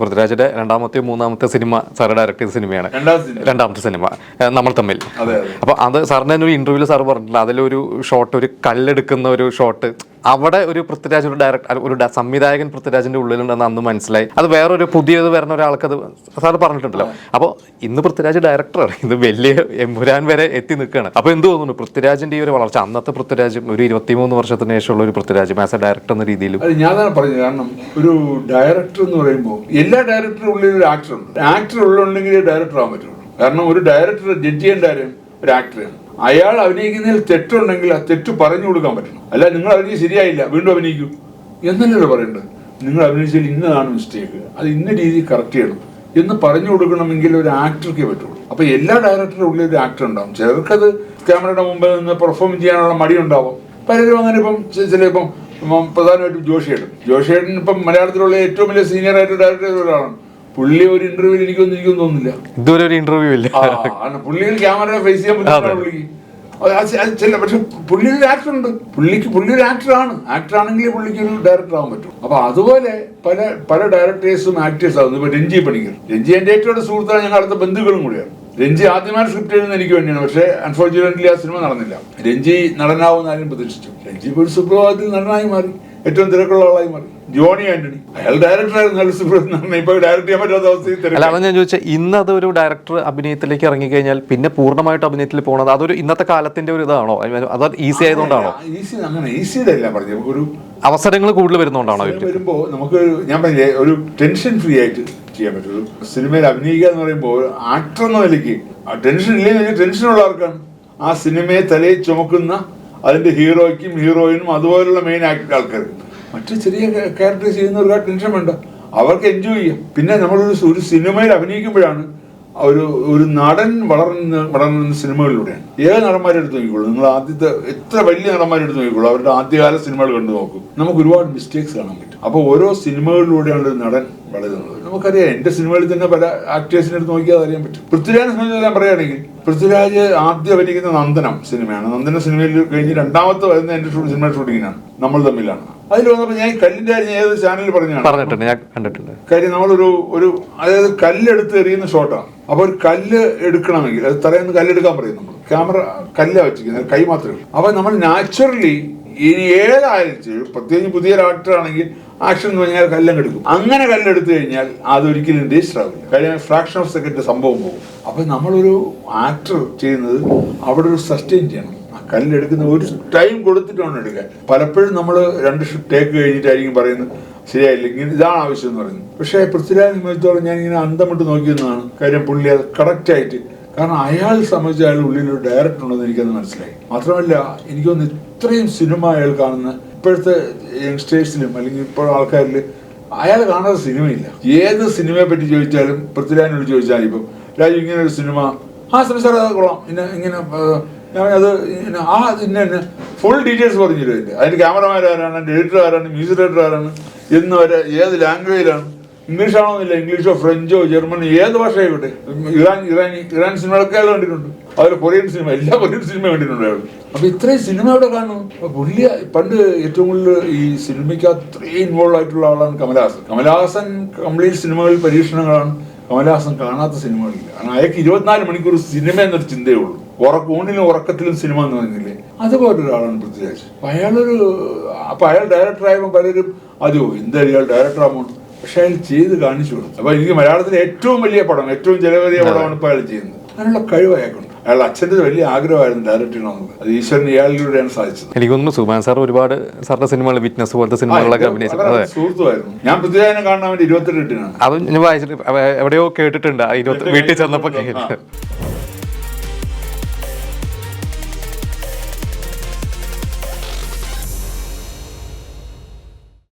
പൃഥ്വിരാജിന്റെ രണ്ടാമത്തെ മൂന്നാമത്തെ സിനിമ സാറ് ഡയറക്ട് ചെയ്ത സിനിമയാണ്. രണ്ടാം സിനിമ. രണ്ടാമത്തെ സിനിമ. നമ്മൾ തമ്മിൽ. അപ്പൊ അത് സാറിന്റെ ഒരു ഇന്റർവ്യൂൽ സാർ പറഞ്ഞിട്ടില്ല. അതിലൊരു ഷോട്ട് ഒരു കല്ലെടുക്കുന്ന ഒരു ഷോട്ട് അവിടെ ഒരു പൃഥ്വിരാജ് ഒരു ഡയറക്ടർ ഒരു സംവിധായകൻ പൃഥ്വിരാജിന്റെ ഉള്ളിലുണ്ടെന്ന് അന്ന് മനസ്സിലായി. അത് വേറൊരു പുതിയത് വരുന്ന ഒരാൾക്ക് അത് സാർ പറഞ്ഞിട്ടുണ്ടല്ലോ. അപ്പോൾ ഇന്ന് പൃഥ്വിരാജ് ഡയറക്ടറാണ് ഇത് വലിയ എമ്പുരാൻ വരെ എത്തി നിൽക്കുകയാണ്. അപ്പോൾ എന്ത് തോന്നുന്നു? പൃഥ്വിരാജിന്റെ ഈ ഒരു വളർച്ച അന്നത്തെ പൃഥ്വിരാജും ഒരു ഇരുപത്തിമൂന്ന് വർഷത്തിന് ശേഷമുള്ള ഒരു പൃഥ്വിരാജ് ആസ് എ ഡയറക്ടർ എന്ന രീതിയിലും ഞാനാണ് പറഞ്ഞത് കാരണം ഒരു ഡയറക്ടർ എന്ന് പറയുമ്പോൾ എല്ലാ ഡയറക്ടറും ഉള്ളിൽ ഒരു ആക്ടർ ഉണ്ട്. ആക്ടർ ഉള്ളുണ്ടെങ്കിൽ ഡയറക്ടർ ആവാൻ പറ്റുള്ളൂ. കാരണം ഒരു ഡയറക്ടർ ജഡ്ജ് ചെയ്യേണ്ട ഒരു ആക്ടറാണ് അയാൾ അഭിനയിക്കുന്നതിൽ തെറ്റുണ്ടെങ്കിൽ ആ തെറ്റ് പറഞ്ഞു കൊടുക്കാൻ പറ്റണം. അല്ല നിങ്ങൾ അഭിനയിച്ച് ശരിയായില്ല വീണ്ടും അഭിനയിക്കൂ. എന്നല്ലല്ലോ പറയേണ്ടത്? നിങ്ങൾ അഭിനയിച്ചതിൽ ഇന്നതാണ് മിസ്റ്റേക്ക് അത് ഇന്ന രീതിയിൽ കറക്റ്റ് ചെയ്യണം എന്ന് പറഞ്ഞു കൊടുക്കണമെങ്കിൽ ഒരു ആക്ടർക്കേ പറ്റുള്ളൂ. അപ്പൊ എല്ലാ ഡയറക്ടറുടെ ഉള്ളിൽ ഒരു ആക്ടർ ഉണ്ടാവും. ചിലർക്കത് ക്യാമറയുടെ മുമ്പിൽ നിന്ന് പെർഫോം ചെയ്യാനുള്ള മടി ഉണ്ടാവും. പലരും അങ്ങനെ ഇപ്പം ചിലപ്പം പ്രധാനമായിട്ടും ജോഷിയേട്ടൻ. ജോഷിയേട്ടൻ ഇപ്പം മലയാളത്തിലുള്ള ഏറ്റവും വലിയ സീനിയർ ആയിട്ട് ഡയറക്ടർ ഒരാളാണ്. പുള്ളി ഒരു ഇന്റർവ്യൂ എനിക്ക് എനിക്കൊന്നും തോന്നുന്നില്ല. ഇതുവരെ ഒരു ഇന്റർവ്യൂ ഇല്ല. ആ, പുള്ളി ഒരു ക്യാമറ ഫേസ് ചെയ്യാൻ പറ്റുന്ന പുള്ളിക്ക്. ചില പക്ഷെ പുള്ളി ഒരു ആക്ടർ ഉണ്ട്. പുള്ളിക്ക് പുള്ളി ഒരു ആക്ടറാണ് ആക്ടർ ആണെങ്കിൽ പുള്ളിക്ക് ഒരു ഡയറക്ടർ ആവാൻ പറ്റും. അപ്പൊ അതുപോലെ പല പല ഡയറക്ടേഴ്സും ആക്ടേഴ്സ് ആവുന്നു. ഇപ്പൊ രഞ്ജി പണിക്കർ. രഞ്ജി എന്റെ ഏറ്റവും സുഹൃത്താണ്. ഞങ്ങൾ അടുത്ത ബന്ധുക്കളും കൂടിയാണ്. രഞ്ജി ആദ്യമായിട്ട് സ്ക്രിപ്റ്റ് എഴുതുന്നത് എനിക്ക് വേണ്ടിയാണ്. പക്ഷേ അൺഫോർച്ചുനേറ്റ്ലി ആ സിനിമ നടന്നില്ല. രഞ്ജി നടനാവുന്ന ആരും പ്രതീക്ഷിച്ചു. രഞ്ജി ഒരു സുപ്രഭാതത്തിൽ നടനായി മാറി. ഏറ്റവും തിരക്കുള്ള ആളായി മാറി. ജോണി ആന്റണി. അയാൾ ഡയറക്ടറായിരുന്നു ഇപ്പൊ ഡയറക്ട് ചെയ്യാൻ പറ്റാത്ത അവസ്ഥയിൽ അല്ല അതാണ് ഞാൻ ചോദിച്ചത് ഇന്ന് അത് ഒരു ഡയറക്ടർ അഭിനയത്തിലേക്ക് ഇറങ്ങിക്കഴിഞ്ഞാൽ പിന്നെ പൂർണമായിട്ട് അഭിനയത്തിൽ പോകുന്നത് അതൊരു ഇന്നത്തെ കാലത്തിന്റെ ഒരു ഇതാണോ? അത് ഈസി ആയതുകൊണ്ടാണോ? ഈസി അങ്ങനെ ഈസി അല്ല പറഞ്ഞു. നമുക്കൊരു അവസരങ്ങൾ കൂടുതൽ വരുന്നോണ്ടാണോ വരുമ്പോ നമുക്ക് ഞാൻ പറഞ്ഞില്ലേ ഒരു ടെൻഷൻ ഫ്രീ ആയിട്ട് ചെയ്യാൻ പറ്റും ഒരു സിനിമയിൽ അഭിനയിക്കുക എന്ന് പറയുമ്പോൾ ആക്ടർ എന്ന നിലയ്ക്ക് ടെൻഷൻ ഇല്ലെങ്കിൽ ടെൻഷനുള്ള ആർക്കാണ് ആ സിനിമയെ തലയിൽ ചുമക്കുന്ന അതിന്റെ ഹീറോയ്ക്കും ഹീറോയിനും അതുപോലുള്ള മെയിൻ ആക്ടർ ആൾക്കാർ മറ്റു ചെറിയ ക്യാരക്ടർ ചെയ്യുന്നവർക്ക് ആ ടെൻഷൻ വേണ്ട. അവർക്ക് എൻജോയ് ചെയ്യാം. പിന്നെ നമ്മളൊരു ഒരു സിനിമയിൽ അഭിനയിക്കുമ്പോഴാണ് ഒരു ഒരു നടൻ വളർന്ന് വളർന്ന സിനിമകളിലൂടെയാണ്. ഏത് നടന്മാരെടുത്ത് നോക്കിക്കോളൂ. നിങ്ങൾ ആദ്യത്തെ എത്ര വലിയ നടന്മാരെടുത്ത് നോക്കിക്കോളൂ. അവരുടെ ആദ്യകാല സിനിമകൾ കണ്ടു നോക്കും. നമുക്ക് ഒരുപാട് മിസ്റ്റേക്സ് കാണാൻ പറ്റും. അപ്പോൾ ഓരോ സിനിമകളിലൂടെയാണ് ഒരു നടൻ വളരുന്നത് നമുക്കറിയാം എന്റെ സിനിമകളിൽ തന്നെ പല ആക്ടേഴ്സിനെ എടുത്ത് നോക്കിയാൽ അറിയാൻ പറ്റും. പൃഥ്വിരാജിനെ സംബന്ധിച്ച് ഞാൻ പറയുകയാണെങ്കിൽ പൃഥ്വിരാജ് ആദ്യം അഭിനയിക്കുന്ന നന്ദനം സിനിമയാണ്. നന്ദന സിനിമയിൽ കഴിഞ്ഞ് രണ്ടാമത്തെ വരുന്ന എന്റെ ഷൂ- സിനിമ ഷൂട്ടിങ്ങിനാണ്. നമ്മൾ തമ്മിലാണ്. അതിൽ വന്നപ്പോൾ ഞാൻ കല്ലിന്റെ കാര്യം ഏത് ചാനലിൽ പറഞ്ഞാണ്? പറഞ്ഞിട്ടുണ്ട് ഞാൻ കണ്ടിട്ടുണ്ട്. കാര്യം നമ്മളൊരു ഒരു അതായത് കല്ലെടുത്ത് എറിയുന്ന ഷോട്ടാണ് അപ്പൊ ഒരു കല്ല് എടുക്കണമെങ്കിൽ അത് തലേന്ന് കല്ലെടുക്കാൻ പറയും നമ്മൾ ക്യാമറ കല്ല വെച്ചിരിക്കുന്നത് കൈ മാത്രമേ ഉള്ളൂ. അപ്പൊ നമ്മൾ നാച്ചുറലി ഇനി ഏതായാലും പ്രത്യേകിച്ച് പുതിയ ഡോക്ടറാണെങ്കിൽ ആക്ഷൻ എന്ന് പറഞ്ഞാൽ കല്ലം എടുക്കും അങ്ങനെ കല്ലെടുത്തു കഴിഞ്ഞാൽ അതൊരിക്കലും രജിസ്റ്റർ ആവില്ല കാര്യം ഫ്രാക്ഷൻ ഓഫ് സെക്കൻഡ് സംഭവം പോകും. അപ്പൊ നമ്മളൊരു ആക്ടർ ചെയ്യുന്നത് അവിടെ ഒരു സസ്റ്റെയിൻ ചെയ്യണം. കല്ലെടുക്കുന്ന ഒരു ടൈം കൊടുത്തിട്ടാണ് വേണം എടുക്കാൻ പലപ്പോഴും നമ്മൾ രണ്ട് ടേക്ക് കഴിഞ്ഞിട്ടായിരിക്കും പറയുന്നത്. ശരിയായില്ല ഇങ്ങനെ ഇതാണ് ആവശ്യം എന്ന് പറയുന്നത്. പക്ഷേ പൃഥ്വിരാജ് സംബന്ധിച്ചോളം ഞാൻ ഇങ്ങനെ അന്തം വിട്ട് നോക്കിയെന്നാണ് കാര്യം പുള്ളി അത് കറക്റ്റായിട്ട് കാരണം അയാൾ സംബന്ധിച്ച് അയാളുടെ ഉള്ളിൽ ഒരു ഡയറക്ടർ ഉണ്ടെന്ന് എനിക്കത് മനസ്സിലായി. മാത്രമല്ല എനിക്കൊന്ന് ഇത്രയും സിനിമ അയാൾ കാണുന്ന ഇപ്പോഴത്തെ യങ്സ്റ്റേഴ്സിലും അല്ലെങ്കിൽ ഇപ്പോൾ ആൾക്കാരിൽ അയാൾ കാണാത്ത സിനിമയില്ല. ഏത് സിനിമയെ പറ്റി ചോദിച്ചാലും പൃഥ്വിരാജിനോട് ചോദിച്ചാൽ ഇപ്പം രാജു ഇങ്ങനെ ഒരു സിനിമ. ആ സാർ അത് കൊള്ളാം. ഇന്ന ഇങ്ങനെ അത് ആ ഇന്ന ഫുൾ ഡീറ്റെയിൽസ് പറഞ്ഞു തരും അതിന്റെ ക്യാമറമാൻ ആരാണ് എഡിറ്റർ ആരാണ് മ്യൂസിക് ഡയറക്ടർ ആരാണ് എന്ന് വരെ ഏത് ലാംഗ്വേജിലാണ് ഇംഗ്ലീഷ് ആണോന്നില്ല ഇംഗ്ലീഷോ ഫ്രഞ്ചോ ജർമ്മനോ ഏത് ഭാഷയായിക്കോട്ടെ ഇറാൻ ഇറാനി ഇറാൻ സിനിമകളൊക്കെ അയാൾ കണ്ടിട്ടുണ്ട്. അതുപോലെ കൊറിയൻ സിനിമ എല്ലാ കൊറിയൻ സിനിമ കണ്ടിട്ടുണ്ട് അയാൾ. അപ്പൊ ഇത്രയും സിനിമ ഇവിടെ കാണും പുള്ളി പണ്ട് ഏറ്റവും കൂടുതൽ ഈ സിനിമയ്ക്ക് അത്രയും ഇൻവോൾവ് ആയിട്ടുള്ള ആളാണ് കമലഹാസൻ കമലഹാസൻ കംപ്ലീറ്റ് സിനിമകളിൽ പരീക്ഷണങ്ങളാണ്. കമലഹാസൻ കാണാത്ത സിനിമകളില്ല. കാരണം അയാൾക്ക് ഇരുപത്തിനാല് മണിക്കൂർ സിനിമ എന്നൊരു ചിന്തയേ ഉള്ളൂ. ഉറക്ക ഊണിലും ഉറക്കത്തിലും സിനിമ എന്ന് പറഞ്ഞില്ലേ അതുപോലെ ഒരാളാണ് പൃഥ്വിരാജ്. അപ്പൊ അയാളൊരു അപ്പൊ അയാൾ ഡയറക്ടർ ആയപ്പോൾ പലരും അതോ എന്താ ഇയാൾ ഡയറക്ടർ ആകുമ്പോൾ പക്ഷെ അയാൾ ചെയ്ത് കാണിച്ചു കൊടുത്തു. അപ്പൊ എനിക്ക് മലയാളത്തിലെ ഏറ്റവും വലിയ പടം ഏറ്റവും ചെലവേറിയ പടമാണ് ഇപ്പൊ അയാൾ ചെയ്യുന്നത്. അതിനുള്ള കഴിവ് അയാൾക്കുണ്ട് അയാൾ അച്ഛന്റെ വലിയ ആഗ്രഹമായിരുന്നു ഡയറക്ട് ചെയ്യണമെന്നുള്ളത് അത് ഈശ്വരൻ ഇയാളിലൂടെയാണ് സാധിച്ചത്. എനിക്ക് തോന്നുന്നു സുമാൻ സാർ ഒരുപാട് സാറിന്റെ സിനിമകൾ വിറ്റ്നസ് പോലത്തെ സിനിമകളൊക്കെ അഭിനയിച്ചു. വളരെ അതെ. സുഹൃത്തുമായിരുന്നു ഞാൻ പൃഥ്വിരാജനെ കാണാൻ വേണ്ടി ഇരുപത്തെട്ട് എട്ടിനാണ് അത് ഞാൻ വായിച്ചിട്ട് എവിടെയോ കേട്ടിട്ടുണ്ട്. വീട്ടിൽ ചെന്നപ്പോ കേട്ടു